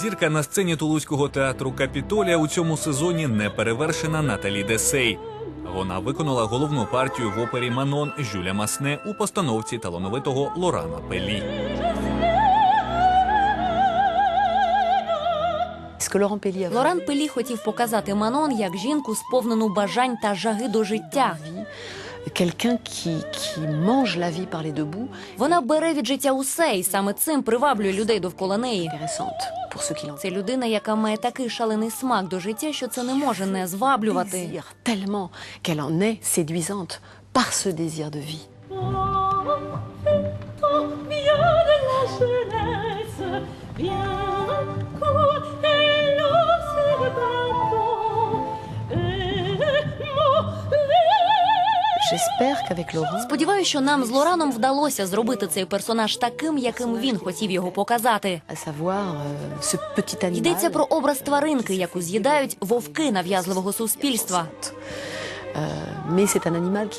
Зірка на сцені Тулузького театру Капітолія у цьому сезоні не перевершена Наталі Десей. Вона виконала головну партію в опері Манон Жюля Масне у постановці талановитого Лорана Пелі. Лоран Пелі хотів показати Манон як жінку, сповнену бажань та жаги до життя. quelqu'un qui, qui mange la vie par les deux bouts Вона бере від життя усе, і саме цим приваблює людей довкола неї. intéressante pour ceux qui l'entendent. Це людина, яка має такий шалений смак до життя, що це не може не зваблювати. Désir tellement qu'elle en est séduisante par ce désir de vie. bien de la jeunesse, bien Сподіваюся, що нам з Лораном вдалося зробити цей персонаж таким, яким він хотів його показати. animal. Йдеться про образ тваринки, яку з'їдають вовки нав'язливого суспільства.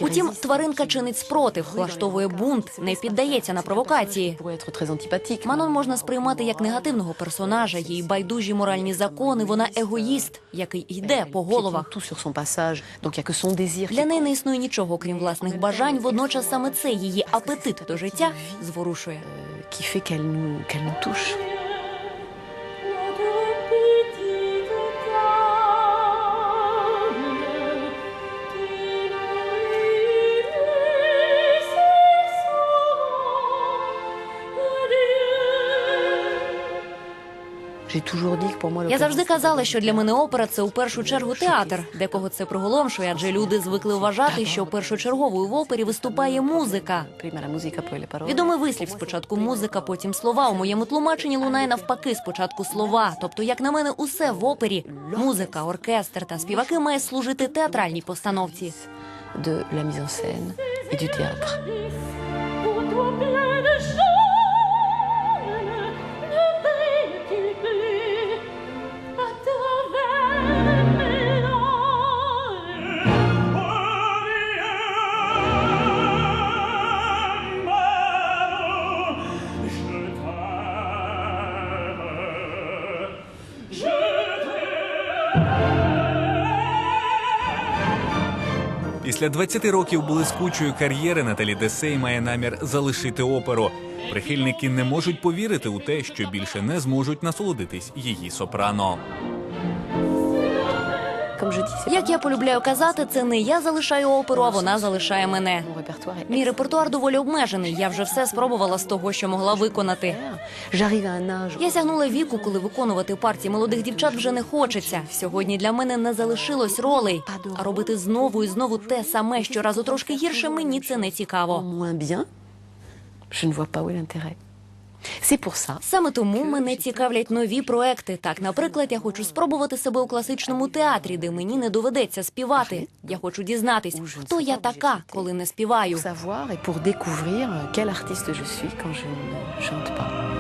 Утім, тваринка чинить спротив, влаштовує бунт, не піддається на провокації. Манон можна сприймати як негативного персонажа, їй байдужі моральні закони. Вона егоїст, який йде по головах. Для неї не існує нічого, крім власних бажань. Водночас саме це її апетит до життя зворушує. nous touche. Я завжди казала, що для мене опера це у першу чергу театр. Декого це приголомшує, адже люди звикли вважати, що першочерговою в опері виступає музика. Відомий вислів спочатку музика, потім слова. У моєму тлумаченні лунає навпаки спочатку слова. Тобто, як на мене, усе в опері музика, оркестр та співаки має служити театральній постановці. de la mise en scène et du théâtre. Після 20 років блискучої кар'єри Наталі Десей має намір залишити оперу. Прихильники не можуть повірити у те, що більше не зможуть насолодитись її сопрано. Як я полюбляю казати, це не я залишаю оперу, а вона залишає мене. Мій репертуар доволі обмежений. Я вже все спробувала з того, що могла виконати. Я сягнула віку, коли виконувати партії молодих дівчат вже не хочеться. Сьогодні для мене не залишилось ролей. А робити знову і знову те саме, щоразу трошки гірше, мені це не цікаво. Je ne vois pas où est l'intérêt. Саме тому мене цікавлять нові проекти. Так, наприклад, я хочу спробувати себе у класичному театрі, де мені не доведеться співати. Я хочу дізнатись, хто я така, коли не співаю. Savoir et pour découvrir quel artiste je suis quand je ne chante pas.